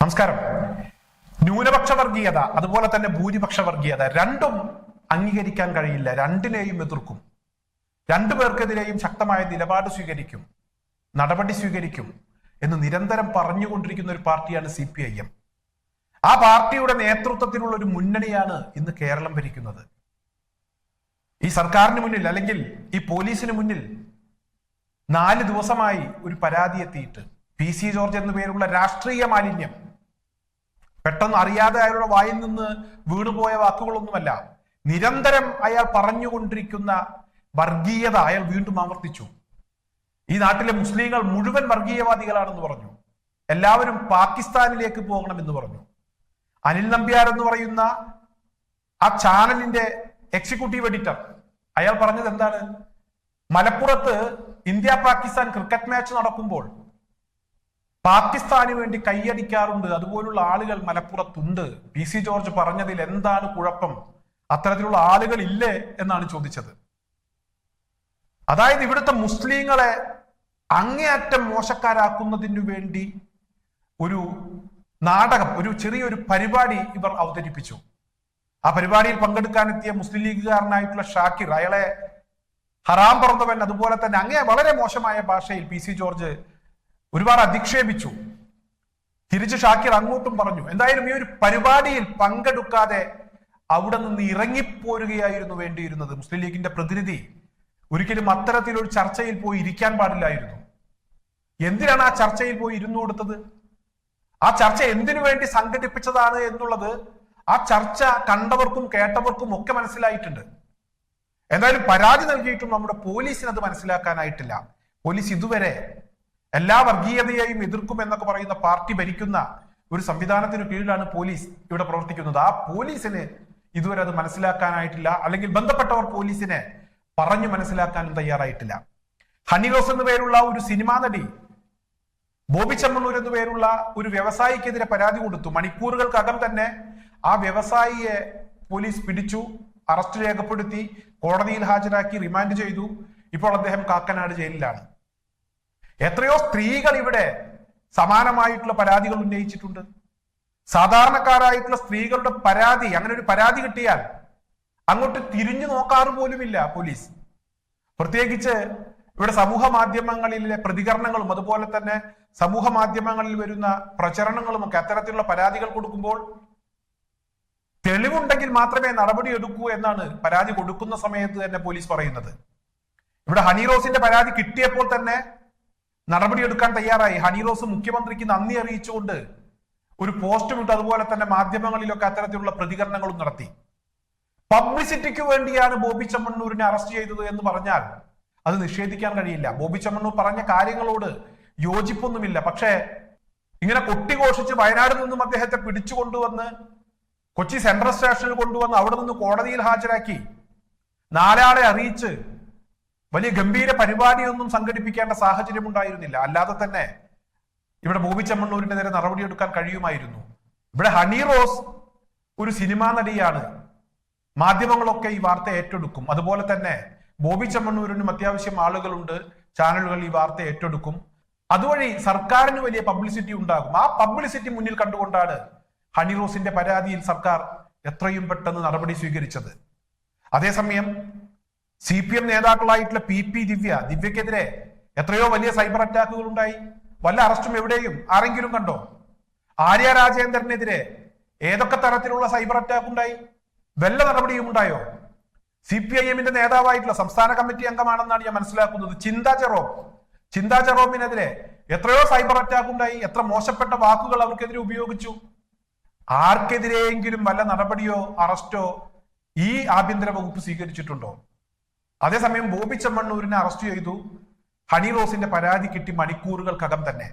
നമസ്കാരം. ന്യൂനപക്ഷ വർഗീയത അതുപോലെ തന്നെ ഭൂരിപക്ഷ വർഗീയത രണ്ടും അംഗീകരിക്കാൻ കഴിയില്ല രണ്ടിനെയും എതിർക്കും. രണ്ടു പേർക്കെതിരെയും ശക്തമായ നിലപാട് സ്വീകരിക്കും നടപടി സ്വീകരിക്കും എന്ന് നിരന്തരം പറഞ്ഞുകൊണ്ടിരിക്കുന്ന ഒരു പാർട്ടിയാണ് സി പി ഐ എം. ആ പാർട്ടിയുടെ നേതൃത്വത്തിലുള്ള ഒരു മുന്നണിയാണ് ഇന്ന് കേരളം ഭരിക്കുന്നത്. ഈ സർക്കാരിന് മുന്നിൽ അല്ലെങ്കിൽ ഈ പോലീസിന് മുന്നിൽ നാല് ദിവസമായി ഒരു പരാതി എത്തിയിട്ട് പി സി ജോർജ് എന്നു പേരുള്ള രാഷ്ട്രീയ മാലിന്യം പെട്ടെന്ന് അറിയാതെ അയാളുടെ വായിൽ നിന്ന് വീണുപോയ വാക്കുകളൊന്നുമല്ല. നിരന്തരം അയാൾ പറഞ്ഞുകൊണ്ടിരിക്കുന്ന വർഗീയത അയാൾ വീണ്ടും ആവർത്തിച്ചു. ഈ നാട്ടിലെ മുസ്ലിങ്ങൾ മുഴുവൻ വർഗീയവാദികളാണെന്ന് പറഞ്ഞു. എല്ലാവരും പാകിസ്ഥാനിലേക്ക് പോകണമെന്ന് പറഞ്ഞു. അനിൽ നമ്പ്യാർ എന്ന് പറയുന്ന ആ ചാനലിന്റെ എക്സിക്യൂട്ടീവ് എഡിറ്റർ അയാൾ പറഞ്ഞത് എന്താണ്? മലപ്പുറത്ത് ഇന്ത്യ പാകിസ്ഥാൻ ക്രിക്കറ്റ് മാച്ച് നടക്കുമ്പോൾ പാകിസ്ഥാന് വേണ്ടി കൈയടിക്കാറുണ്ട്. അതുപോലുള്ള ആളുകൾ മലപ്പുറത്തുണ്ട്. പി സി ജോർജ് പറഞ്ഞതിൽ എന്താണ് കുഴപ്പം? അത്തരത്തിലുള്ള ആളുകൾ ഇല്ലേ എന്നാണ് ചോദിച്ചത്. അതായത് ഇവിടുത്തെ മുസ്ലിങ്ങളെ അങ്ങേയറ്റം മോശക്കാരാക്കുന്നതിനു വേണ്ടി ഒരു നാടകം ഒരു ചെറിയൊരു പരിപാടി ഇവർ അവതരിപ്പിച്ചു. ആ പരിപാടിയിൽ പങ്കെടുക്കാനെത്തിയ മുസ്ലിം ലീഗുകാരനായിട്ടുള്ള ഷാക്കിർ അയാളെ ഹറാം പറന്നവൻ അതുപോലെ തന്നെ അങ്ങേ വളരെ മോശമായ ഭാഷയിൽ പി സി ജോർജ് ഒരുപാട് അധിക്ഷേപിച്ചു. തിരിച്ച് ഷാക്കിർ അങ്ങോട്ടും പറഞ്ഞു എന്തായാലും ഈ ഒരു പരിപാടിയിൽ പങ്കെടുക്കാതെ അവിടെ നിന്ന് ഇറങ്ങിപ്പോരുകയായിരുന്നു വേണ്ടിയിരുന്നത് മുസ്ലിം ലീഗിന്റെ പ്രതിനിധി. ഒരിക്കലും അത്തരത്തിലൊരു ചർച്ചയിൽ പോയി ഇരിക്കാൻ പാടില്ലായിരുന്നു. എന്തിനാണ് ആ ചർച്ചയിൽ പോയി ഇരുന്നു കൊടുത്തത്? ആ ചർച്ച എന്തിനു വേണ്ടി സംഘടിപ്പിച്ചതാണ് എന്നുള്ളത് ആ ചർച്ച കണ്ടവർക്കും കേട്ടവർക്കും ഒക്കെ മനസ്സിലായിട്ടുണ്ട്. എന്തായാലും പരാതി നൽകിയിട്ടും നമ്മുടെ പോലീസിന് അത് മനസ്സിലാക്കാനായിട്ടില്ല. പോലീസ് ഇതുവരെ എല്ലാ വർഗീയതയെയും എതിർക്കും എന്നൊക്കെ പറയുന്ന പാർട്ടി ഭരിക്കുന്ന ഒരു സംവിധാനത്തിന് കീഴിലാണ് പോലീസ് ഇവിടെ പ്രവർത്തിക്കുന്നത്. ആ പോലീസിന് ഇതുവരെ അത് മനസ്സിലാക്കാനായിട്ടില്ല. അല്ലെങ്കിൽ ബന്ധപ്പെട്ടവർ പോലീസിനെ പറഞ്ഞു മനസ്സിലാക്കാനും തയ്യാറായിട്ടില്ല. ഹണിറോസ് എന്ന പേരുള്ള ഒരു സിനിമാ നടി ബോബി ചെമ്മണ്ണൂർ എന്നു പേരുള്ള ഒരു വ്യവസായിക്കെതിരെ പരാതി കൊടുത്തു. മണിക്കൂറുകൾക്കകം തന്നെ ആ വ്യവസായിയെ പോലീസ് പിടിച്ചു അറസ്റ്റ് രേഖപ്പെടുത്തി കോടതിയിൽ ഹാജരാക്കി റിമാൻഡ് ചെയ്തു. ഇപ്പോൾ അദ്ദേഹം കാക്കനാട് ജയിലിലാണ്. എത്രയോ സ്ത്രീകൾ ഇവിടെ സമാനമായിട്ടുള്ള പരാതികൾ ഉന്നയിച്ചിട്ടുണ്ട്. സാധാരണക്കാരായിട്ടുള്ള സ്ത്രീകളുടെ പരാതി അങ്ങനെ ഒരു പരാതി കിട്ടിയാൽ അങ്ങോട്ട് തിരിഞ്ഞു നോക്കാറ് പോലുമില്ല പോലീസ്. പ്രത്യേകിച്ച് ഇവിടെ സമൂഹ മാധ്യമങ്ങളിലെ പ്രതികരണങ്ങളും അതുപോലെ തന്നെ സമൂഹ മാധ്യമങ്ങളിൽ വരുന്ന പ്രചരണങ്ങളും ഒക്കെ അത്തരത്തിലുള്ള പരാതികൾ കൊടുക്കുമ്പോൾ തെളിവുണ്ടെങ്കിൽ മാത്രമേ നടപടി എടുക്കൂ എന്നാണ് പരാതി കൊടുക്കുന്ന സമയത്ത് തന്നെ പോലീസ് പറയുന്നത്. ഇവിടെ ഹണിറോസിന്റെ പരാതി കിട്ടിയപ്പോൾ തന്നെ നടപടിയെടുക്കാൻ തയ്യാറായി. ഹണി റോസ് മുഖ്യമന്ത്രിക്ക് നന്ദി അറിയിച്ചുകൊണ്ട് ഒരു പോസ്റ്റും ഇട്ട് അതുപോലെ തന്നെ മാധ്യമങ്ങളിലൊക്കെ അത്തരത്തിലുള്ള പ്രതികരണങ്ങളും നടത്തി. പബ്ലിസിറ്റിക്ക് വേണ്ടിയാണ് ബോബി ചമ്മണ്ണൂരിനെ അറസ്റ്റ് ചെയ്തത് എന്ന് പറഞ്ഞാൽ അത് നിഷേധിക്കാൻ കഴിയില്ല. ബോബി ചമ്മണ്ണൂർ പറഞ്ഞ കാര്യങ്ങളോട് യോജിപ്പൊന്നുമില്ല. പക്ഷേ ഇങ്ങനെ കൊട്ടിഘോഷിച്ച് വയനാട് നിന്നും അദ്ദേഹത്തെ പിടിച്ചുകൊണ്ടുവന്ന് കൊച്ചി സെൻട്രൽ സ്റ്റേഷനിൽ കൊണ്ടുവന്ന് അവിടെ നിന്ന് കോടതിയിൽ ഹാജരാക്കി നാലാളെ അറിയിച്ച് വലിയ ഗംഭീര പരിപാടിയൊന്നും സംഘടിപ്പിക്കേണ്ട സാഹചര്യം ഉണ്ടായിരുന്നില്ല. അല്ലാതെ തന്നെ ഇവിടെ ബോബി നടപടി എടുക്കാൻ കഴിയുമായിരുന്നു. ഇവിടെ ഹണി റോസ് ഒരു സിനിമാ നടിയാണ്. മാധ്യമങ്ങളൊക്കെ ഈ വാർത്ത ഏറ്റെടുക്കും. അതുപോലെ തന്നെ ബോബി ചെമ്മണ്ണൂരിനും അത്യാവശ്യം ആളുകളുണ്ട്. ചാനലുകൾ ഈ വാർത്ത ഏറ്റെടുക്കും. അതുവഴി സർക്കാരിന് വലിയ പബ്ലിസിറ്റി ഉണ്ടാകും. ആ പബ്ലിസിറ്റി മുന്നിൽ കണ്ടുകൊണ്ടാണ് ഹണി റോസിന്റെ പരാതിയിൽ സർക്കാർ എത്രയും പെട്ടെന്ന് നടപടി സ്വീകരിച്ചത്. അതേസമയം സി പി എം നേതാക്കളായിട്ടുള്ള പി പി ദിവ്യ ദിവ്യക്കെതിരെ എത്രയോ വലിയ സൈബർ അറ്റാക്കുകൾ ഉണ്ടായി വല്ല അറസ്റ്റും എവിടെയും ആരെങ്കിലും കണ്ടോ? ആര്യ രാജേന്ദ്രനെതിരെ ഏതൊക്കെ തരത്തിലുള്ള സൈബർ അറ്റാക്ക് ഉണ്ടായി വല്ല നടപടിയും ഉണ്ടായോ? സി പി ഐ എമ്മിന്റെ നേതാവായിട്ടുള്ള സംസ്ഥാന കമ്മിറ്റി അംഗമാണെന്നാണ് ഞാൻ മനസ്സിലാക്കുന്നത്. ചിന്താ ചെറോം ചിന്താ ചെറോമിനെതിരെ എത്രയോ സൈബർ അറ്റാക്ക് ഉണ്ടായി എത്ര മോശപ്പെട്ട വാക്കുകൾ അവർക്കെതിരെ ഉപയോഗിച്ചു. ആർക്കെതിരെയെങ്കിലും വല്ല നടപടിയോ അറസ്റ്റോ ഈ ആഭ്യന്തര വകുപ്പ് സ്വീകരിച്ചിട്ടുണ്ടോ? അതേസമയം ബോബി ചെമ്മണ്ണൂരിനെ അറസ്റ്റ് ചെയ്തു. ഹണി റോസിന്റെ പരാതി കിട്ടി മണിക്കൂറുകൾക്കകം തന്നെ.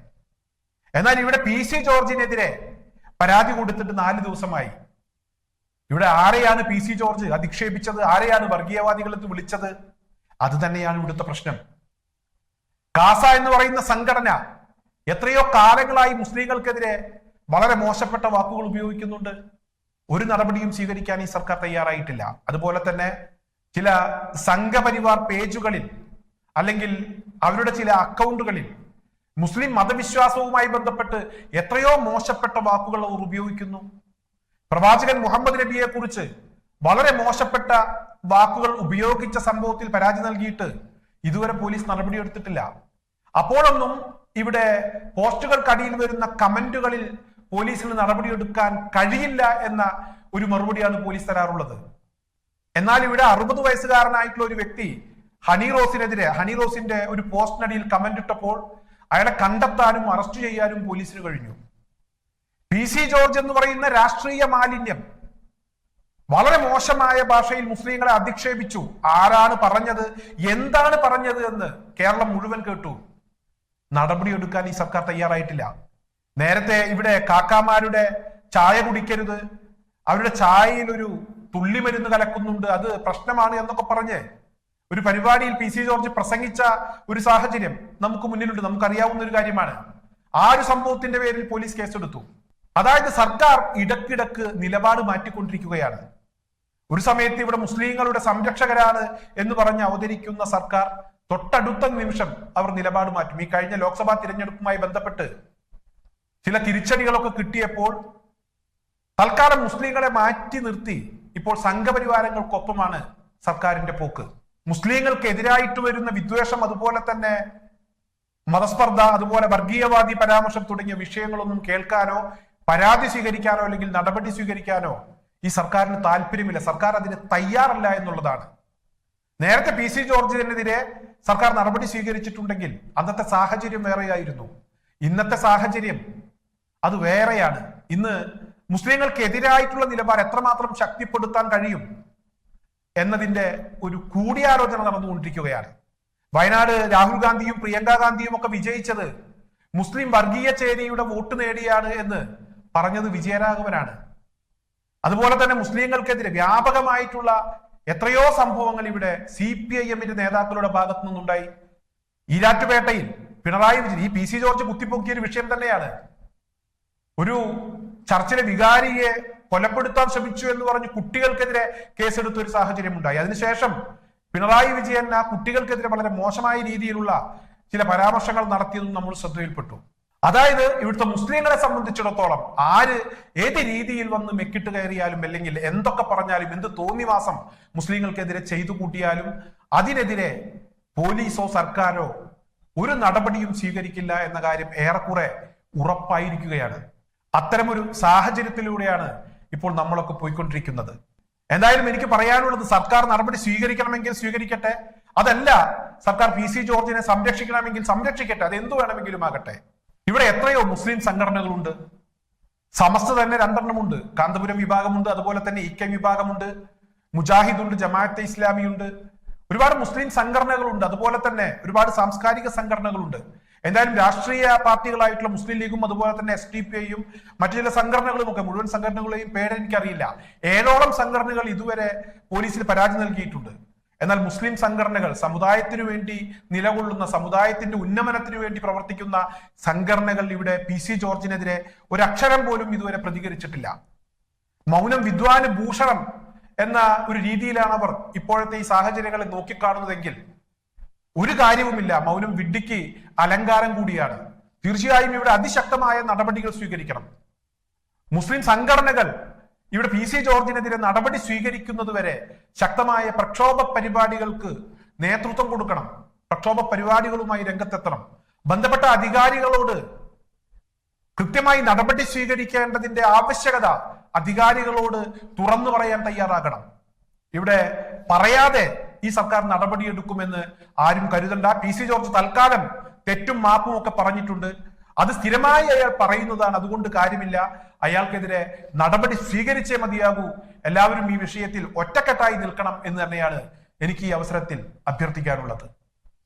എന്നാൽ ഇവിടെ പി സി ജോർജിനെതിരെ പരാതി കൊടുത്തിട്ട് നാല് ദിവസമായി. ഇവിടെ ആരെയാണ് പി സി ജോർജ് അധിക്ഷേപിച്ചത്? ആരെയാണ് വർഗീയവാദികൾ എന്ന് വിളിച്ചത്? അത് തന്നെയാണ് ഇവിടുത്തെ പ്രശ്നം. കാസ എന്ന് പറയുന്ന സംഘടന എത്രയോ കാലങ്ങളായി മുസ്ലിങ്ങൾക്കെതിരെ വളരെ മോശപ്പെട്ട വാക്കുകൾ ഉപയോഗിക്കുന്നുണ്ട്. ഒരു നടപടിയും സ്വീകരിക്കാൻ ഈ സർക്കാർ തയ്യാറായിട്ടില്ല. അതുപോലെ തന്നെ ചില സംഘപരിവാർ പേജുകളിൽ അല്ലെങ്കിൽ അവരുടെ ചില അക്കൗണ്ടുകളിൽ മുസ്ലിം മതവിശ്വാസവുമായി ബന്ധപ്പെട്ട് എത്രയോ മോശപ്പെട്ട വാക്കുകൾ അവർ ഉപയോഗിക്കുന്നു. പ്രവാചകൻ മുഹമ്മദ് നബിയെ കുറിച്ച് വളരെ മോശപ്പെട്ട വാക്കുകൾ ഉപയോഗിച്ച സംഭവത്തിൽ പരാതി നൽകിയിട്ട് ഇതുവരെ പോലീസ് നടപടി നടപടിയെടുത്തിട്ടില്ല. അപ്പോഴൊന്നും ഇവിടെ പോസ്റ്റുകൾക്കടിയിൽ വരുന്ന കമന്റുകളിൽ പോലീസിന് നടപടിയെടുക്കാൻ കഴിയില്ല എന്ന ഒരു മറുപടിയാണ് പോലീസ് തരാറുള്ളത്. എന്നാൽ ഇവിടെ അറുപത് വയസ്സുകാരനായിട്ടുള്ള ഒരു വ്യക്തി ഹണി റോസിനെതിരെ ഹണി റോസിന്റെ ഒരു പോസ്റ്റിനടിയിൽ കമന്റ് ഇട്ടപ്പോൾ അയാളെ കണ്ടെത്താനും അറസ്റ്റ് ചെയ്യാനും പോലീസിന് കഴിഞ്ഞു. പി സി ജോർജ് എന്ന് പറയുന്ന രാഷ്ട്രീയ മാലിന്യം വളരെ മോശമായ ഭാഷയിൽ മുസ്ലിങ്ങളെ അധിക്ഷേപിച്ചു. ആരാണ് പറഞ്ഞത്? എന്താണ് പറഞ്ഞത് എന്ന് കേരളം മുഴുവൻ കേട്ടു. നടപടിയെടുക്കാൻ ഈ സർക്കാർ തയ്യാറായിട്ടില്ല. നേരത്തെ ഇവിടെ കാക്കാമാരുടെ ചായ കുടിക്കരുത് അവരുടെ ചായയിൽ ഒരു തുള്ളി മരുന്ന് കലക്കുന്നുണ്ട്. അത് പ്രശ്നമാണ് എന്നൊക്കെ പറഞ്ഞ് ഒരു പരിപാടിയിൽ പി സി ജോർജ് പ്രസംഗിച്ച ഒരു സാഹചര്യം നമുക്ക് മുന്നിലുണ്ട്. നമുക്കറിയാവുന്ന ഒരു കാര്യമാണ്. ആ ഒരു സംഭവത്തിന്റെ പേരിൽ പോലീസ് കേസെടുത്തു. അതായത് സർക്കാർ ഇടക്കിടക്ക് നിലപാട് മാറ്റിക്കൊണ്ടിരിക്കുകയാണ്. ഒരു സമയത്ത് ഇവിടെ മുസ്ലിങ്ങളുടെ സംരക്ഷകരാണ് എന്ന് പറഞ്ഞ് അവതരിക്കുന്ന സർക്കാർ തൊട്ടടുത്ത നിമിഷം അവർ നിലപാട് മാറ്റും. ഈ കഴിഞ്ഞ ലോക്സഭാ തിരഞ്ഞെടുപ്പുമായി ബന്ധപ്പെട്ട് ചില തിരിച്ചടികളൊക്കെ കിട്ടിയപ്പോൾ തൽക്കാലം മുസ്ലിങ്ങളെ മാറ്റി നിർത്തി ഇപ്പോൾ സംഘപരിവാരങ്ങൾക്കൊപ്പമാണ് സർക്കാരിന്റെ പോക്ക്. മുസ്ലിങ്ങൾക്ക് എതിരായിട്ട് വരുന്ന വിദ്വേഷം അതുപോലെ തന്നെ മതസ്പർദ്ധ അതുപോലെ വർഗീയവാദി പരാമർശം തുടങ്ങിയ വിഷയങ്ങളൊന്നും കേൾക്കാനോ പരാതി സ്വീകരിക്കാനോ അല്ലെങ്കിൽ നടപടി സ്വീകരിക്കാനോ ഈ സർക്കാരിന് താല്പര്യമില്ല. സർക്കാർ അതിന് തയ്യാറല്ല എന്നുള്ളതാണ്. നേരത്തെ പി സി ജോർജിനെതിരെ സർക്കാർ നടപടി സ്വീകരിച്ചിട്ടുണ്ടെങ്കിൽ അന്നത്തെ സാഹചര്യം വേറെയായിരുന്നു. ഇന്നത്തെ സാഹചര്യം അത് വേറെയാണ്. ഇന്ന് മുസ്ലിങ്ങൾക്ക് എതിരായിട്ടുള്ള നിലപാട് എത്രമാത്രം ശക്തിപ്പെടുത്താൻ കഴിയും എന്നതിന്റെ ഒരു കൂടിയാലോചന നടന്നുകൊണ്ടിരിക്കുകയാണ്. വയനാട് രാഹുൽ ഗാന്ധിയും പ്രിയങ്ക ഗാന്ധിയും ഒക്കെ വിജയിച്ചത് മുസ്ലിം വർഗീയ ചേരിയുടെ വോട്ട് നേടിയാണ് എന്ന് പറഞ്ഞത് വിജയരാഘവനാണ്. അതുപോലെ തന്നെ മുസ്ലിങ്ങൾക്കെതിരെ വ്യാപകമായിട്ടുള്ള എത്രയോ സംഭവങ്ങൾ ഇവിടെ സി പി ഐ എമ്മിന്റെ നേതാക്കളുടെ ഭാഗത്തു നിന്നുണ്ടായി. ഈരാറ്റുപേട്ടയിൽ പിണറായി വിജയൻ ഈ പി സി ജോർജ് കുത്തിപ്പൊക്കിയ ഒരു വിഷയം തന്നെയാണ്. ഒരു ചർച്ചിലെ വികാരിയെ കൊലപ്പെടുത്താൻ ശ്രമിച്ചു എന്ന് പറഞ്ഞ് കുട്ടികൾക്കെതിരെ കേസെടുത്ത ഒരു സാഹചര്യം ഉണ്ടായി അതിനുശേഷം പിണറായി വിജയൻ ആ കുട്ടികൾക്കെതിരെ വളരെ മോശമായ രീതിയിലുള്ള ചില പരാമർശങ്ങൾ നടത്തിയതും നമ്മൾ ശ്രദ്ധയിൽപ്പെട്ടു. അതായത് ഇവിടുത്തെ മുസ്ലിങ്ങളെ സംബന്ധിച്ചിടത്തോളം ആര് ഏത് രീതിയിൽ വന്ന് മെക്കിട്ട് കയറിയാലും അല്ലെങ്കിൽ എന്തൊക്കെ പറഞ്ഞാലും എന്ത് തോന്നിവാസം മുസ്ലിങ്ങൾക്കെതിരെ ചെയ്തു കൂട്ടിയാലും അതിനെതിരെ പോലീസോ സർക്കാരോ ഒരു നടപടിയും സ്വീകരിക്കില്ല എന്ന കാര്യം ഏറെക്കുറെ ഉറപ്പായിരിക്കുകയാണ്. അത്തരമൊരു സാഹചര്യത്തിലൂടെയാണ് ഇപ്പോൾ നമ്മളൊക്കെ പോയിക്കൊണ്ടിരിക്കുന്നത്. എന്തായാലും എനിക്ക് പറയാനുള്ളത് സർക്കാർ നടപടി സ്വീകരിക്കണമെങ്കിൽ സ്വീകരിക്കട്ടെ. അതല്ല സർക്കാർ പി സി ജോർജിനെ സംരക്ഷിക്കണമെങ്കിൽ സംരക്ഷിക്കട്ടെ. അത് എന്തു വേണമെങ്കിലും ആകട്ടെ. ഇവിടെ എത്രയോ മുസ്ലിം സംഘടനകളുണ്ട്. സമസ്ത തന്നെ രണ്ടെണ്ണമുണ്ട്. കാന്തപുരം വിഭാഗമുണ്ട് അതുപോലെ തന്നെ ഇ കെ വിഭാഗമുണ്ട്. മുജാഹിദുണ്ട് ജമാഅത്തെ ഇസ്ലാമിയുണ്ട്. ഒരുപാട് മുസ്ലിം സംഘടനകളുണ്ട്. അതുപോലെ തന്നെ ഒരുപാട് സാംസ്കാരിക സംഘടനകളുണ്ട്. എന്തായാലും രാഷ്ട്രീയ പാർട്ടികളായിട്ടുള്ള മുസ്ലിം ലീഗും അതുപോലെ തന്നെ എസ് ഡി പി ഐയും മറ്റു ചില സംഘടനകളും ഒക്കെ മുഴുവൻ സംഘടനകളെയും പേര് എനിക്കറിയില്ല. ഏഴോളം സംഘടനകൾ ഇതുവരെ പോലീസിൽ പരാതി നൽകിയിട്ടുണ്ട്. എന്നാൽ മുസ്ലിം സംഘടനകൾ സമുദായത്തിനു വേണ്ടി നിലകൊള്ളുന്ന സമുദായത്തിന്റെ ഉന്നമനത്തിനു വേണ്ടി പ്രവർത്തിക്കുന്ന സംഘടനകൾ ഇവിടെ പി സി ജോർജിനെതിരെ ഒരക്ഷരം പോലും ഇതുവരെ പ്രതികരിച്ചിട്ടില്ല. മൗനം വിദ്വാന് ഭൂഷണം എന്ന ഒരു രീതിയിലാണ് അവർ ഇപ്പോഴത്തെ ഈ സാഹചര്യങ്ങളെ നോക്കിക്കാണുന്നതെങ്കിൽ ഒരു കാര്യവുമില്ല. മൗനം വിഡ്ഢിക്ക് അലങ്കാരം കൂടിയാണ്. തീർച്ചയായും ഇവിടെ അതിശക്തമായ നടപടികൾ സ്വീകരിക്കണം. മുസ്ലിം സംഘടനകൾ ഇവിടെ പി സി ജോർജിനെതിരെ നടപടി സ്വീകരിക്കുന്നത് വരെ ശക്തമായ പ്രക്ഷോഭ പരിപാടികൾക്ക് നേതൃത്വം കൊടുക്കണം. പ്രക്ഷോഭ പരിപാടികളുമായി രംഗത്തെത്തണം. ബന്ധപ്പെട്ട അധികാരികളോട് കൃത്യമായി നടപടി സ്വീകരിക്കേണ്ടതിന്റെ ആവശ്യകത അധികാരികളോട് തുറന്നു പറയാൻ തയ്യാറാകണം. ഇവിടെ പറയാതെ ഈ സർക്കാർ നടപടിയെടുക്കുമെന്ന് ആരും കരുതണ്ട. പി സി ജോർജ് തൽക്കാലം തെറ്റും മാപ്പും ഒക്കെ പറഞ്ഞിട്ടുണ്ട്. അത് സ്ഥിരമായി അയാൾ പറയുന്നതാണ്. അതുകൊണ്ട് കാര്യമില്ല. അയാൾക്കെതിരെ നടപടി സ്വീകരിച്ചേ മതിയാകൂ. എല്ലാവരും ഈ വിഷയത്തിൽ ഒറ്റക്കെട്ടായി നിൽക്കണം എന്ന് തന്നെയാണ് എനിക്ക് ഈ അവസരത്തിൽ അഭ്യർത്ഥിക്കാനുള്ളത്.